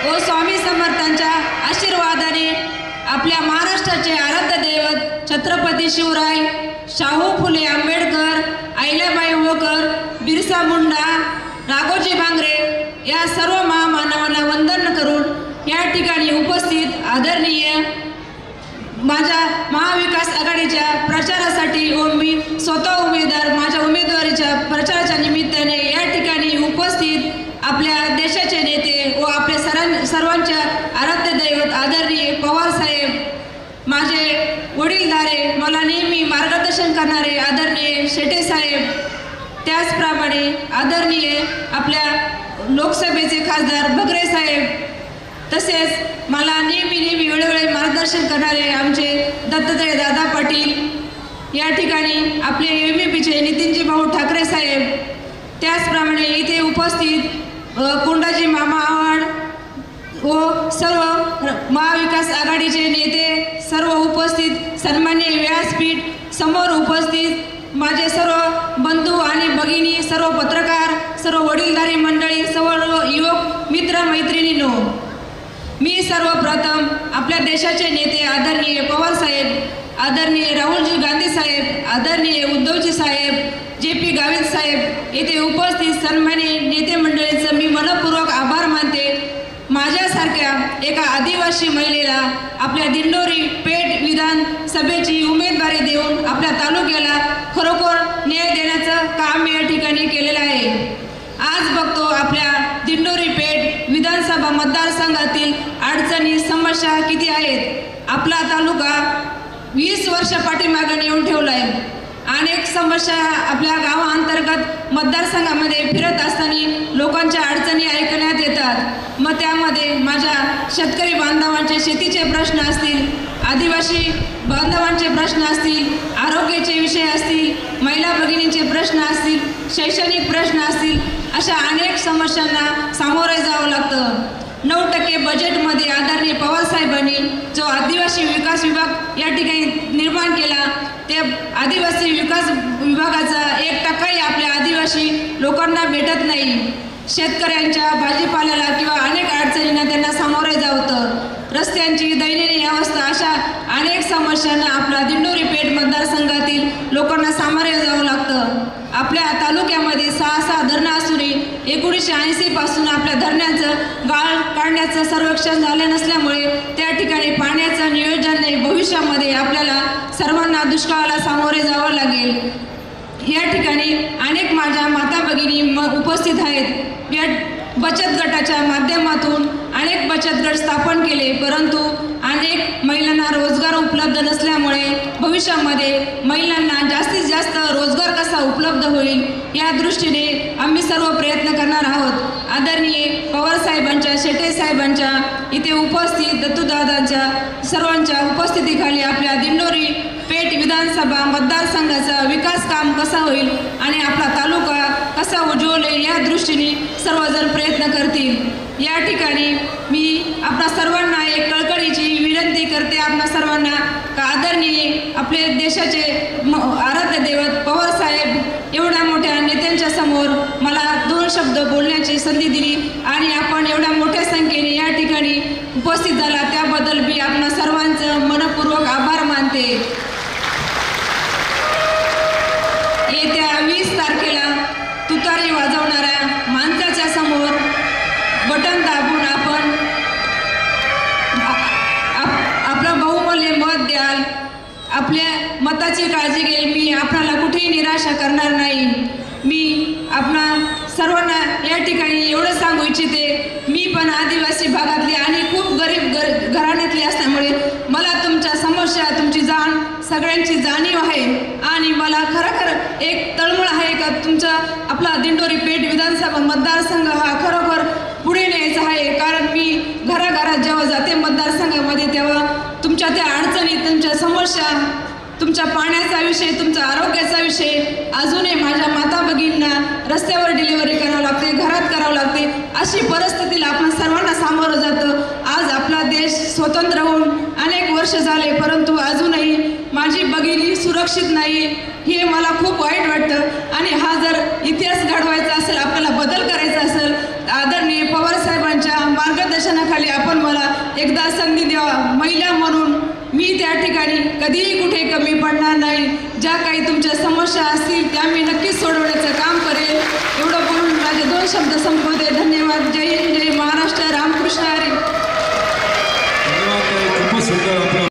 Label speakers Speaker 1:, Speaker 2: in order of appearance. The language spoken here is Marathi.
Speaker 1: व स्वामी समर्थांच्या आशीर्वादाने आपल्या महाराष्ट्राचे आराध्य दैवत छत्रपती शिवराय शाहू फुले आंबेडकर अहिल्याबाई होळकर बिरसा मुंडा राघोजी भांगरे या सर्व महामानवांना वंदन करून या ठिकाणी उपस्थित आदरणीय माझ्या महाविकास आघाडीच्या प्रचारासाठी व मी स्वतः उमेदवार माझ्या उमेदवारीच्या प्रचाराच्या निमित्ताने या ठिकाणी उपस्थित आपल्या देशाचे नेते व आपल्या सरां सर्वांच्या आराध्य दैवत आदरणीय पवार साहेब माझे वडीलधारे मला नेहमी मार्गदर्शन करणारे आदरणीय शेटे साहेब त्याचप्रमाणे आदरणीय आपल्या लोकसभेचे खासदार बगरे साहेब तसेच मला नेहमी नेहमी वेळोवेळी मार्गदर्शन करणारे आमचे दत्तात्रय दादा पाटील या ठिकाणी आपले एम ए पीचे नितीनजी भाऊ ठाकरे साहेब त्याचप्रमाणे इथे उपस्थित कोंडाजी मामा आव्हाड व सर्व महाविकास आघाडीचे नेते सर्व उपस्थित सन्मान्य व्यासपीठ समोर उपस्थित माझे सर्व बंधू आणि भगिनी सर्व पत्रकार सर्व वडीलधारी मंडळी सर्व युवक मित्र मैत्रिणींनो मी सर्वप्रथम आपल्या देशाचे नेते आदरणीय पवार साहेब आदरणीय राहुलजी गांधी साहेब आदरणीय उद्धवजी साहेब जे पी गावित साहेब येथे उपस्थित सन्मान्य नेते मंडळींचं मी मनपूर्वक आभार मानते. माझ्यासारख्या एका आदिवासी महिलेला आपल्या दिंडोरी पेठ विधान सभेची उमेदवारी देऊन आपल्या तालुक्याला खरोखर न्याय देण्याचं काम या ठिकाणी केलेलं आहे आज बघतो आपल्या दिंडोरी पेठ विधानसभा मतदारसंघातील अडचणी समस्या किती आहेत? आपला तालुका वीस वर्ष पाठीमागे येऊन ठेवला आहे अनेक समस्या आपल्या गावाअंतर्गत मतदारसंघामध्ये फिरत असताना लोकांच्या अडचणी ऐकण्यात येतात. मग त्यामध्ये माझ्या शेतकरी बांधवांचे शेतीचे प्रश्न असतील आदिवासी बांधवांचे प्रश्न असतील आरोग्याचे विषय असतील महिला भगिनींचे प्रश्न असतील शैक्षणिक प्रश्न असतील अशा अनेक समस्यांना सामोरे जावं लागतं. नऊ टक्के बजेटमध्ये आदरणीय पवारसाहेबांनी जो आदिवासी विकास विभाग या ठिकाणी निर्माण केला ते आदिवासी विकास विभागाचा एक टक्काही आपल्या आदिवासी लोकांना भेटत नाही. शेतकऱ्यांच्या भाजीपाल्याला किंवा अनेक अडचणींना त्यांना सामोरे जावतं रस्त्यांची दैनंदिन अवस्था अशा अनेक समस्यांना आपला दिंडोरी पेठ मतदारसंघातील लोकांना सामोरे जावं लागतं आपल्या तालुक्यामध्ये सहा सहा धरणं असूनही एकोणीसशे ऐंशीपासून आपल्या धरणाचं गाळ काढण्याचं सर्वेक्षण झालं नसल्यामुळे त्या ठिकाणी पाण्याचं नियोजन नाही. भविष्यामध्ये आपल्याला सर्वांना दुष्काळाला सामोरे जावं लागेल. या ठिकाणी अनेक माझ्या माता भगिनी म उपस्थित आहेत. या बचत गटाच्या माध्यमातून अनेक बचत गट स्थापन केले परंतु अनेक महिलांना रोजगार उपलब्ध नसल्यामुळे भविष्यामध्ये महिलांना जास्तीत जास्त रोजगार कसा उपलब्ध होईल या दृष्टीने आम्ही सर्व प्रयत्न करणार आहोत. आदरणीय पवार साहेबांच्या शेटे साहेबांच्या इथे उपस्थित दत्तूदादांच्या सर्वांच्या उपस्थितीखाली आपल्या दिंडोरी पेठ विधानसभा मतदारसंघाचा विकास काम कसा होईल आणि आपला तालुका कसा उज्ज्वल या दृष्टीने सर्वजण प्रयत्न करतील. या ठिकाणी मी आपल्या सर्वांना एक कळकळीची विनंती करते. आपणा सर्वांना का आदरणीय आपले देशाचे आराध्य दैवत पवार साहेब एवढ्या मोठ्या नेत्यांच्या समोर मला दोन शब्द बोलण्याची संधी दिली आणि आपण एवढ्या मोठ्या संख्येने या ठिकाणी उपस्थित झाला. त्याबद्दल मी आपणा सर्वांचं मन आभार मानते येत्या वीस तारखेला तुतारी वाजवणाऱ्या माणसाच्या समोर बटन दाबून आपण आ- आप- आपलं बहुमूल्य मत द्याल आपल्या मताची काळजी घेईल मी आपणाला कुठेही निराशा करणार नाही. मी आपणा सर्वांना या ठिकाणी एवढं सांगू इच्छिते. मी पण आदिवासी भागातली आणि खूप गरीब गर घराण्यातली असल्यामुळे मला तुमच्या समस्या तुमची जाण सगळ्यांची जाणीव आहे. आणि मला खरोखर एक तळमळ आहे का तुमचा आपला दिंडोरी पेठ विधानसभा मतदारसंघ हा खरोखर पुढे न्यायचा आहे? कारण मी घराघरात जेव्हा जाते मतदारसंघामध्ये तेव्हा तुमच्या त्या अडचणी तुमच्या समस्या तुमच्या पाण्याचा विषय तुमचा आरोग्याचा विषय अजूनही माझ्या माता भगिनींना रस्त्यावर डिलिव्हरी करावं लागते घरात करावं लागते अशी परिस्थितीला आपण सर्वांना सामोरं जातं. आज आपला देश स्वतंत्र होऊन अनेक वर्ष झाले परंतु अजूनही माझी भगिनी सुरक्षित नाही हे मला खूप वाईट वाटतं. आणि हा जर इतिहास घडवायचा असेल आपल्याला बदल करायचा असेल आदरणीय पवार साहेबांच्या मार्गदर्शनाखाली आपण मला एकदा संधी द्यावा महिला म्हणून मी त्या ठिकाणी कधीही कुठे कमी पडणार नाही. ज्या काही तुमच्या समस्या असतील त्या मी नक्कीच सोडवण्याचं काम करेल एवढं बोलून माझे दोन शब्द संपवते. धन्यवाद. जय हिंद जय